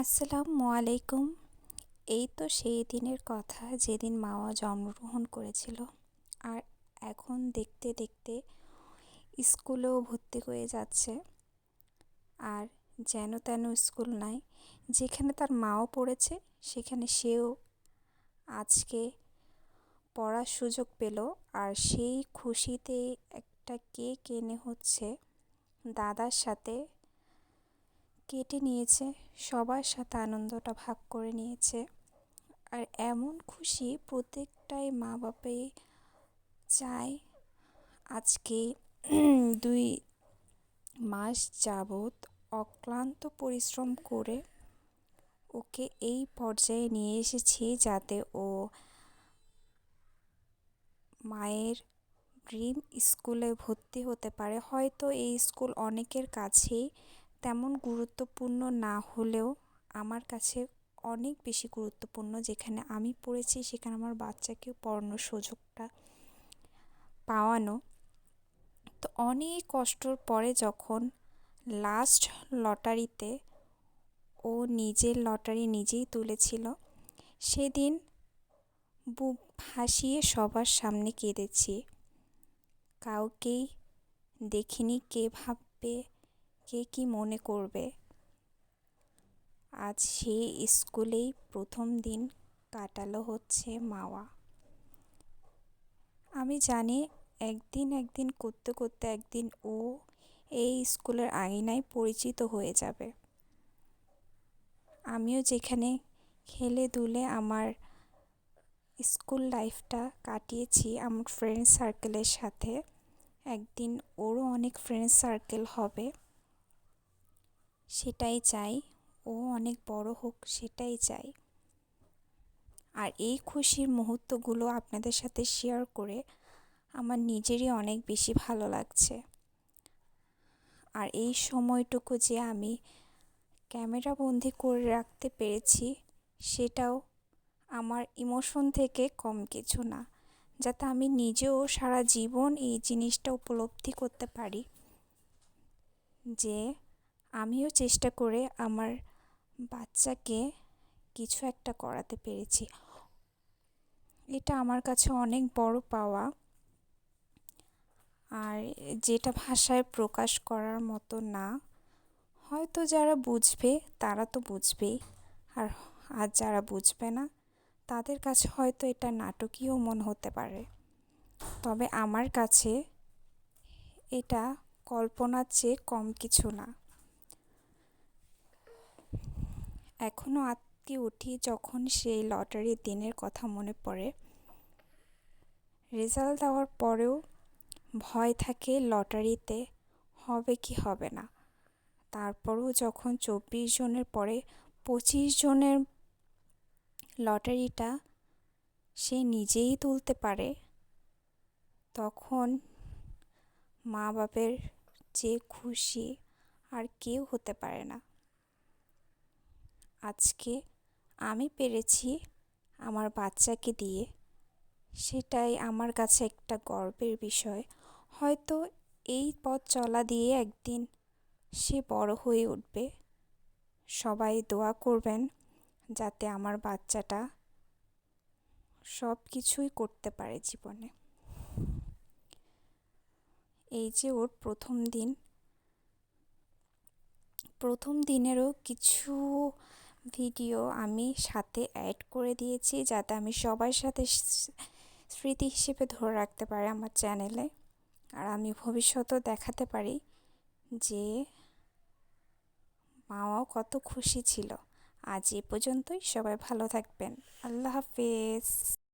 আসসালামু আলাইকুম। এই তো সেই দিনের কথা যেদিন মাওয়া জন্মগ্রহণ করেছিল। আর এখন দেখতে দেখতে স্কুলেও ভর্তি হয়ে যাচ্ছে। আর যেন তেন স্কুল নাই, যেখানে তার মাও পড়েছে, সেখানে সেও আজকে পড়ার সুযোগ পেল। আর সেই খুশিতে একটা কেক এনে হচ্ছে দাদার সাথে কেটে নিয়েছে, সবার সাথে আনন্দটা ভাগ করে নিয়েছে। আর এমন খুশি প্রত্যেকটাই মা বাবাই চায়, আজকে দুই মাস যাবৎ অক্লান্ত পরিশ্রম করে ওকে এই পর্যায়ে নিয়ে এসেছি যাতে ও মায়ের ড্রিম স্কুলে ভর্তি হতে পারে। হয়তো এই স্কুল অনেকের কাছেই তেমন গুরুত্বপূর্ণ না হলেও আমার কাছে অনেক বেশি গুরুত্বপূর্ণ যেখানে আমি পড়েছি, সেখানে আমার বাচ্চাকেও পড়ানোর সুযোগটা পাওয়ানো। তো অনেক কষ্টর পরে যখন লাস্ট লটারিতে ও নিজের লটারি নিজেই তুলেছিল, সেদিন বুক ভাসিয়ে সবার সামনে কেঁদেছি। কাউকেই দেখিনি কে ভাববে কে কি মনে করবে? আজ সে স্কুলেই প্রথম দিন কাটালো হচ্ছে মাওয়া। আমি জানি একদিন একদিন করতে করতে একদিন ও এই স্কুলের আঙিনায় পরিচিত হয়ে যাবে। আমিও যেখানে খেলে দুলে আমার স্কুল লাইফটা কাটিয়েছি আমার ফ্রেন্ড সার্কেলের সাথে। একদিন ওরও অনেক ফ্রেন্ড সার্কেল হবে। সেটাই চাই, ও অনেক বড় হোক সেটাই চাই। আর এই খুশির মুহূর্তগুলো আপনাদের সাথে শেয়ার করে আমার নিজেরই অনেক বেশি ভালো লাগছে। আর এই সময়টুকু যে আমি ক্যামেরা বন্দি করে রাখতে পেরেছি, সেটাও আমার ইমোশন থেকে কম কিছু না। যাতে আমি নিজেও সারা জীবন এই জিনিসটা উপলব্ধি করতে পারি যে আমিও চেষ্টা করে আমার বাচ্চাকে কিছু একটা করাতে পেরেছি। এটা আমার কাছে অনেক বড় পাওয়া। আর যেটা ভাষায় প্রকাশ করার মতো না, হয়তো যারা বুঝবে তারা তো বুঝবেই। আর আর যারা বুঝবে না, তাদের কাছে হয়তো এটা নাটকীয় মন হতে পারে। তবে আমার কাছে এটা কল্পনার চেয়ে কম কিছু না। এখনও আটকে উঠি যখন সেই লটারির দিনের কথা মনে পড়ে। রেজাল্ট দেওয়ার পরেও ভয় থাকে লটারিতে হবে কি হবে না। তারপরেও যখন চব্বিশ জনের পরে পঁচিশ জনের লটারিটা সে নিজেই তুলতে পারে, তখন মা বাপের যে খুশি আর কেউ হতে পারে না। আজকে আমি পেরেছি আমার বাচ্চাকে দিয়ে। সেটাই আমার কাছে একটা গর্বের বিষয়। হয়তো এই পথ চলা দিয়ে একদিন সে বড় হয়ে উঠবে। সবাই দোয়া করবেন যাতে আমার বাচ্চাটা সব কিছুই করতে পারে জীবনে। এই যে ওর প্রথম দিন, প্রথম দিনেরও কিছু ভিডিও আমি সাথে অ্যাড করে দিয়েছি যাতে আমি সবার সাথে স্মৃতি হিসেবে ধরে রাখতে পারি আমার চ্যানেলে আর আমি ভবিষ্যতেও দেখাতে পারি যে মাও কত খুশি ছিল। আজ এ পর্যন্তই, সবাই ভালো থাকবেন। আল্লাহ হাফেজ।